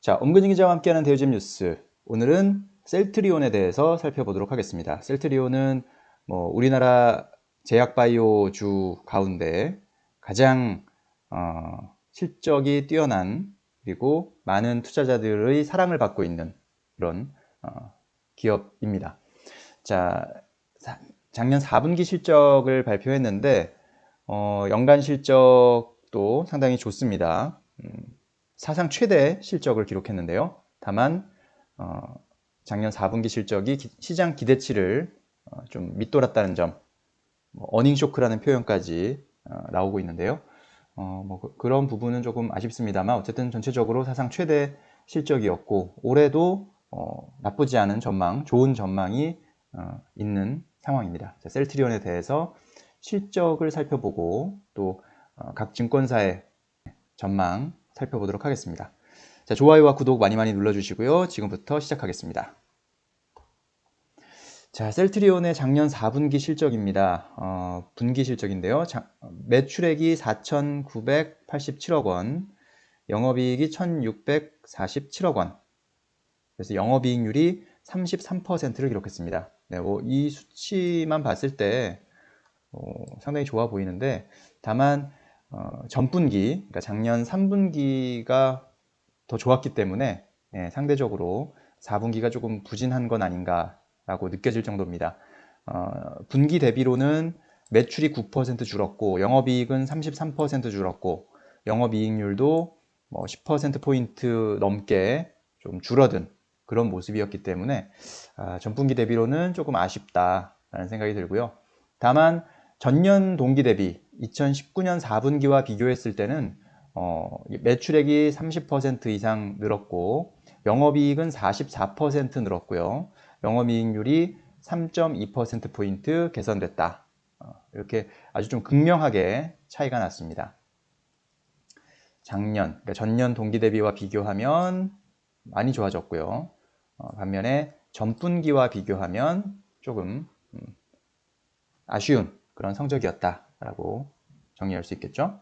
자, 엄근진 기자와 함께하는 대우집 뉴스. 오늘은 셀트리온에 대해서 살펴보도록 하겠습니다. 셀트리온은 뭐 우리나라 제약바이오주 가운데 가장 어, 실적이 뛰어난 그리고 많은 투자자들의 사랑을 받고 있는 그런 어, 기업입니다. 자, 작년 4분기 실적을 발표했는데 어, 연간 실적도 상당히 좋습니다. 음, 사상 최대 실적을 기록했는데요. 다만 어, 작년 4분기 실적이 기, 시장 기대치를 어, 좀 밑돌았다는 점, 뭐, 어닝 쇼크라는 표현까지 어, 나오고 있는데요. 어, 뭐 그, 런 부분은 조금 아쉽습니다만 어쨌든 전체적으로 사상 최대 실적이었고 올해도 어, 나쁘지 않은 전망, 좋은 전망이 어, 있는 상황입니다. 자, 셀트리온에 대해서 실적을 살펴보고 또각 어, 증권사의 전망 살펴보도록 하겠습니다. 자, 좋아요와 구독 많이 많이 눌러주시고요. 지금부터 시작하겠습니다. 자, 셀트리온의 작년 4분기 실적입니다. 어, 분기 실적인데요. 자, 매출액이 4,987억 원, 영업이익이 1,647억 원. 그래서 영업이익률이 33%를 기록했습니다. 네, 뭐 이 수치만 봤을 때 어, 상당히 좋아 보이는데 다만 어, 전분기, 그러니까 작년 3분기가 더 좋았기 때문에 예, 상대적으로 4분기가 조금 부진한 건 아닌가라고 느껴질 정도입니다. 어, 분기 대비로는 매출이 9% 줄었고 영업이익은 33% 줄었고 영업이익률도 뭐 10%포인트 넘게 좀 줄어든 그런 모습이었기 때문에 아, 전분기 대비로는 조금 아쉽다라는 생각이 들고요. 다만 전년 동기 대비 2019년 4분기와 비교했을 때는 어, 매출액이 30% 이상 늘었고 영업이익은 44% 늘었고요. 영업이익률이 3.2%포인트 개선됐다. 어, 이렇게 아주 좀 극명하게 차이가 났습니다. 작년, 그러니까 전년 동기 대비와 비교하면 많이 좋아졌고요. 어, 반면에 전분기와 비교하면 조금 음, 아쉬운 그런 성적이었다라고 정리할 수 있겠죠.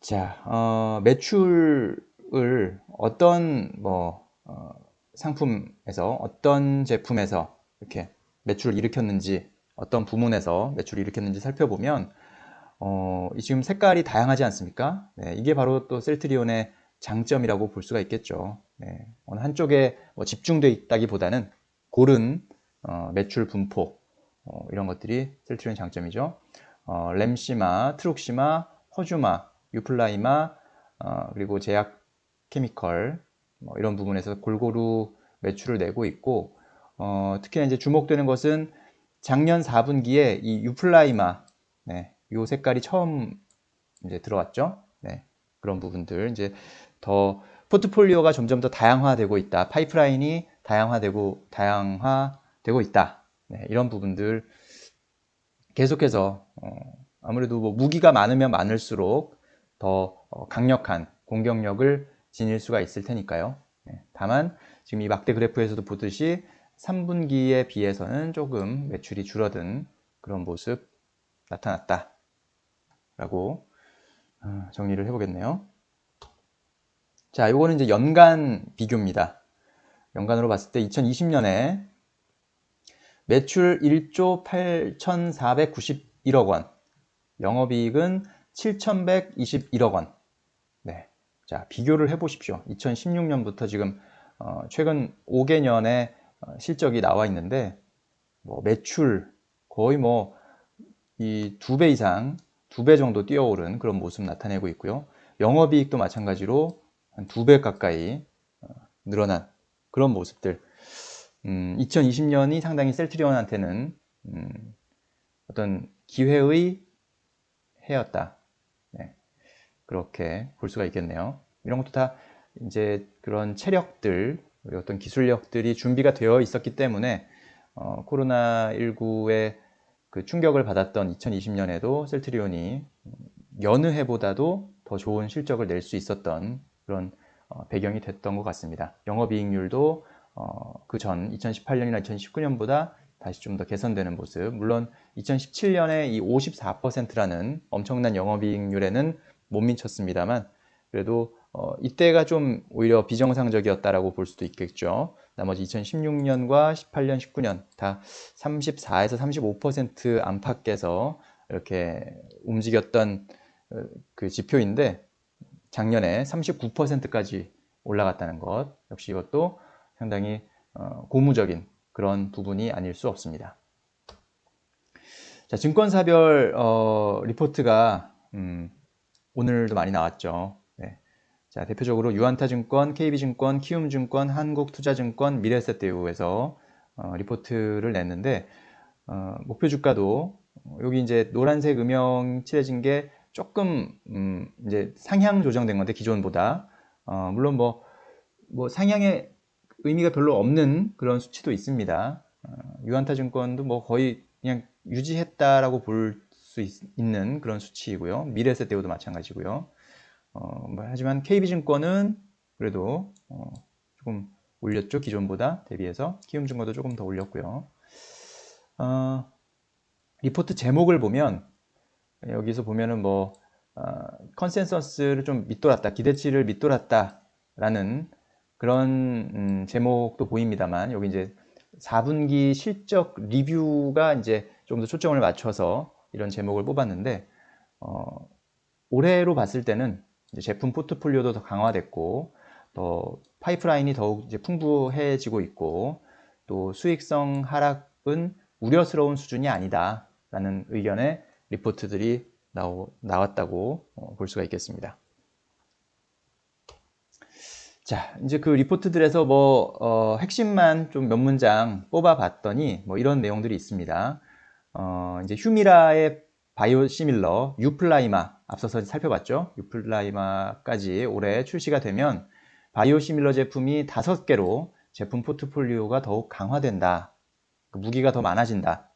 자, 어, 매출을 어떤 뭐 어, 상품에서 어떤 제품에서 이렇게 매출을 일으켰는지 어떤 부문에서 매출을 일으켰는지 살펴보면 어, 지금 색깔이 다양하지 않습니까? 네, 이게 바로 또 셀트리온의 장점이라고 볼 수가 있겠죠. 네, 어느 한쪽에 뭐 집중되어 있다기보다는 고른 어, 매출 분포 어, 이런 것들이 셀트리온 장점이죠. 어, 램시마, 트룩시마, 허주마, 유플라이마 어, 그리고 제약 케미컬 뭐 이런 부분에서 골고루 매출을 내고 있고 어, 특히나 이제 주목되는 것은 작년 4분기에 이 유플라이마 네, 요 색깔이 처음 이제 들어왔죠. 네, 그런 부분들 이제 더 포트폴리오가 점점 더 다양화되고 있다. 파이프라인이 다양화되고 다양화되고 있다. 네, 이런 부분들 계속해서 어, 아무래도 뭐 무기가 많으면 많을수록 더 어, 강력한 공격력을 지닐 수가 있을 테니까요. 네, 다만 지금 이 막대 그래프에서도 보듯이 3분기에 비해서는 조금 매출이 줄어든 그런 모습 나타났다. 라고 어, 정리를 해보겠네요. 자, 요거는 이제 연간 비교입니다. 연간으로 봤을 때 2020년에 매출 1조 8,491억 원, 영업이익은 7,121억 원. 네. 자, 비교를 해 보십시오. 2016년부터 지금 어, 최근 5개년의 어, 실적이 나와 있는데 뭐 매출 거의 뭐 이 두 배 이상, 두 배 정도 뛰어오른 그런 모습 나타내고 있고요. 영업이익도 마찬가지로 한 두 배 가까이 어, 늘어난 그런 모습들. 음, 2020년이 상당히 셀트리온한테는 음, 어떤 기회의 해였다. 네, 그렇게 볼 수가 있겠네요. 이런 것도 다 이제 그런 체력들, 어떤 기술력들이 준비가 되어 있었기 때문에 어, 코로나19의 그 충격을 받았던 2020년에도 셀트리온이 여느 해보다도 더 좋은 실적을 낼 수 있었던 그런 어, 배경이 됐던 것 같습니다. 영업이익률도 어, 그 전 2018년이나 2019년보다 다시 좀 더 개선되는 모습. 물론 2017년에 이 54%라는 엄청난 영업이익률에는 못 미쳤습니다만 그래도 어, 이때가 좀 오히려 비정상적이었다라고 볼 수도 있겠죠. 나머지 2016년과 18년, 19년 다 34에서 35% 안팎에서 이렇게 움직였던 어, 그 지표인데 작년에 39%까지 올라갔다는 것 역시 이것도 상당히 어, 고무적인 그런 부분이 아닐 수 없습니다. 자, 증권사별 어, 리포트가 음, 오늘도 많이 나왔죠. 네. 자, 대표적으로 유한타증권, KB증권, 키움증권, 한국투자증권, 미래에셋대우에서 어, 리포트를 냈는데 어, 목표 주가도 여기 이제 노란색 음영 칠해진 게 조금 음, 이제 상향 조정된 건데 기존보다 어, 물론 뭐, 뭐 상향의 의미가 별로 없는 그런 수치도 있습니다. 어, 유한타 증권도 뭐 거의 그냥 유지했다라고 볼 수 있는 그런 수치이고요. 미래세 때우도 마찬가지고요. 어, 뭐 하지만 KB증권은 그래도 어, 조금 올렸죠. 기존보다 대비해서 키움증권도 조금 더 올렸고요. 어, 리포트 제목을 보면 여기서 보면은 뭐 어, 컨센서스를 좀 밑돌았다, 기대치를 밑돌았다라는 그런 음, 제목도 보입니다만 여기 이제 4분기 실적 리뷰가 이제 좀 더 초점을 맞춰서 이런 제목을 뽑았는데 어, 올해로 봤을 때는 제품 포트폴리오도 더 강화됐고 또 파이프라인이 더욱 이제 풍부해지고 있고 또 수익성 하락은 우려스러운 수준이 아니다라는 의견의 리포트들이 나오, 나왔다고 어, 볼 수가 있겠습니다. 자, 이제 그 리포트들에서 뭐 어, 핵심만 좀 몇 문장 뽑아봤더니 뭐 이런 내용들이 있습니다. 어, 이제 휴미라의 바이오시밀러 유플라이마 앞서서 살펴봤죠. 유플라이마까지 올해 출시가 되면 바이오시밀러 제품이 다섯 개로 제품 포트폴리오가 더욱 강화된다. 그 무기가 더 많아진다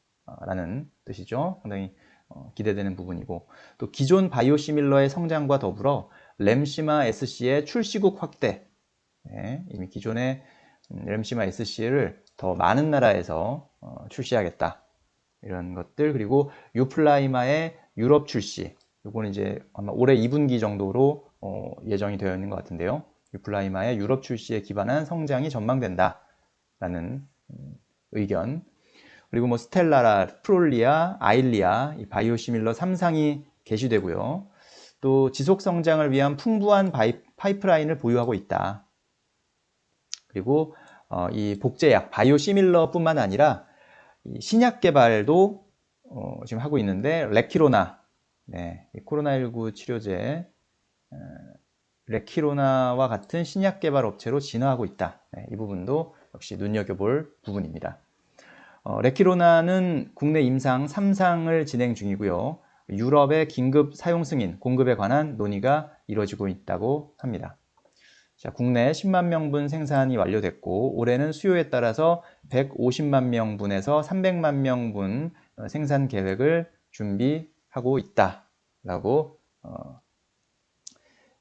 라는 뜻이죠. 상당히 어, 기대되는 부분이고 또 기존 바이오시밀러의 성장과 더불어 램시마 SC의 출시국 확대 네, 이미 기존의 음, 램시마 SC를 더 많은 나라에서 어, 출시하겠다. 이런 것들 그리고 유플라이마의 유럽 출시 이거는 이제 아마 올해 2분기 정도로 어, 예정이 되어 있는 것 같은데요. 유플라이마의 유럽 출시에 기반한 성장이 전망된다. 라는 음, 의견. 그리고 뭐 스텔라라, 프롤리아, 아일리아, 바이오시밀러 3상이 게시되고요. 또 지속 성장을 위한 풍부한 바이, 파이프라인을 보유하고 있다. 그리고 어, 이 복제약 바이오시밀러뿐만 아니라 신약 개발도 어, 지금 하고 있는데 레키로나 네, 코로나19 치료제 어, 레키로나와 같은 신약 개발 업체로 진화하고 있다. 네, 이 부분도 역시 눈여겨볼 부분입니다. 어, 레키로나는 국내 임상 3상을 진행 중이고요. 유럽의 긴급 사용 승인, 공급에 관한 논의가 이루어지고 있다고 합니다. 자, 국내 10만 명분 생산이 완료됐고 올해는 수요에 따라서 150만 명분에서 300만 명분 어, 생산 계획을 준비하고 있다라고 어,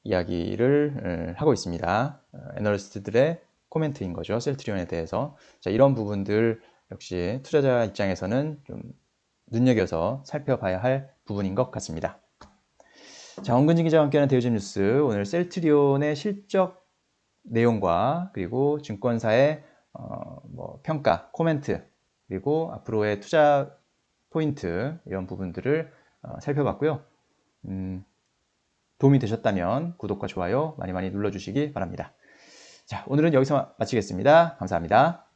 이야기를 어, 하고 있습니다. 어, 애널리스트들의 코멘트인 거죠. 셀트리온에 대해서. 자, 이런 부분들 역시 투자자 입장에서는 좀 눈여겨서 살펴봐야 할 부분인 것 같습니다. 자, 원근진 기자와 함께하는 대우집 뉴스. 오늘 셀트리온의 실적 내용과 그리고 증권사의 어, 뭐 평가, 코멘트 그리고 앞으로의 투자 포인트 이런 부분들을 어, 살펴봤고요. 음, 도움이 되셨다면 구독과 좋아요 많이 많이 눌러주시기 바랍니다. 자, 오늘은 여기서 마치겠습니다. 감사합니다.